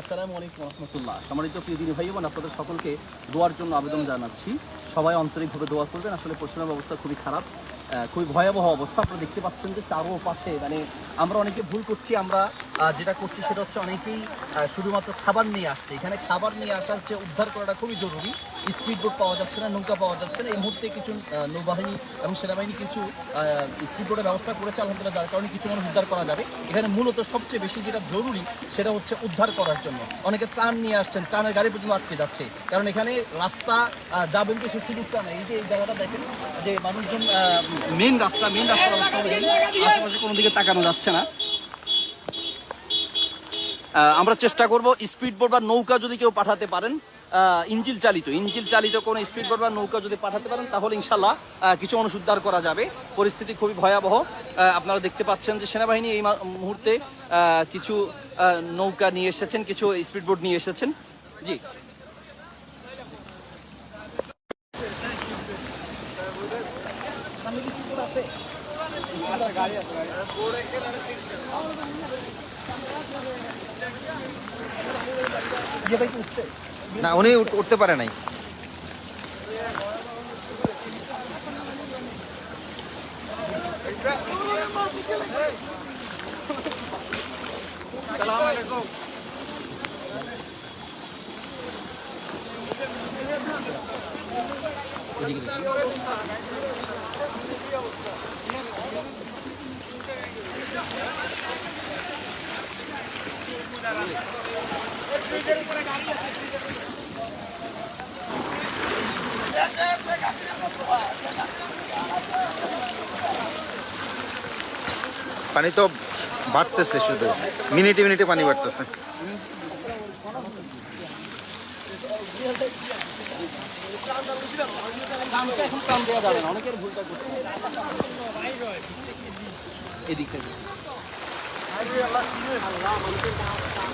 আসসালামু আলাইকুম রহমতুল্লাহ। সম্মানিত প্রিয় দিনী ভাই বোন আপনাদের সকলকে দোয়ার জন্য আবেদন জানাচ্ছি। সবাই আন্তরিকভাবে দোয়া করবেন। আসলে পশ্চিমবঙ্গের অবস্থা খুবই খারাপ খুবই ভয়াবহ অবস্থা। আপনারা দেখতে পাচ্ছেন যে চারো পাশে মানে আমরা অনেকে ভুল করছি, আমরা যেটা করছি সেটা হচ্ছে অনেকেই শুধুমাত্র খাবার নিয়ে আসছে। এখানে খাবার নিয়ে আসার যে উদ্ধার করাটা খুবই জরুরি। স্পিড বোট পাওয়া যাচ্ছে না, নৌকা পাওয়া যাচ্ছে না। এই মুহূর্তে কিছু নৌবাহিনী এবং সেনাবাহিনী কিছু স্পিড বোটের ব্যবস্থা করেছে, আলহামদুলিল্লাহ, যার কারণে কিছু মানুষ উদ্ধার করা যাবে। এখানে মূলত সবচেয়ে বেশি যেটা জরুরি, সেটা হচ্ছে উদ্ধার করার জন্য। অনেকে ত্রাণ নিয়ে আসছেন, ত্রাণের গাড়ি পর্যন্ত আটকে যাচ্ছে। কারণ এখানে রাস্তা যাবেন তো সে সুযোগটা নেই এই যে এই জায়গাটা দেখেন, যে মানুষজন মেন রাস্তা মেন রাস্তার অবস্থা আশেপাশে কোনো দিকে তাকানো যাচ্ছে না। আমরা চেষ্টা করব স্পিড বোট বা নৌকা যদি কেউ পাঠাতে পারেন ইঞ্জিল চালিত ইঞ্জিল চালিত কোনো স্পিড বোট বা নৌকা যদি পাঠাতে পারেন, তাহলে ইনশাল্লাহ কিছু মানুষ উদ্ধার করা যাবে। পরিস্থিতি খুবই ভয়াবহ। আপনারা দেখতে পাচ্ছেন যে সেনাবাহিনী এই মুহূর্তে কিছু নৌকা নিয়ে এসেছেন, কিছু স্পিড বোট নিয়ে এসেছেন। জি। কি উঠছে না উনি উঠতে পারে নাই এদিকে দেখি। পানি তো বাড়তেছে শুধু। মিনিটে মিনিটে পানি বাড়তেছে।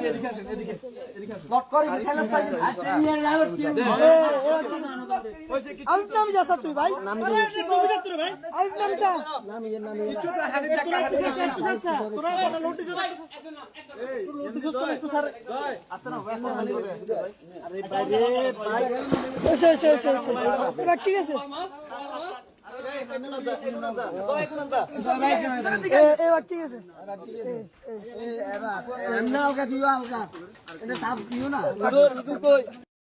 এদিক আবিব নাম তুই নাম যাসা ভাই? আবিব নাম যা এসে এসে এসে এসে। ঠিক আছে। এবার ঠিক আছে এমনি হালকা দিও হালকা এটা সাপ দিও না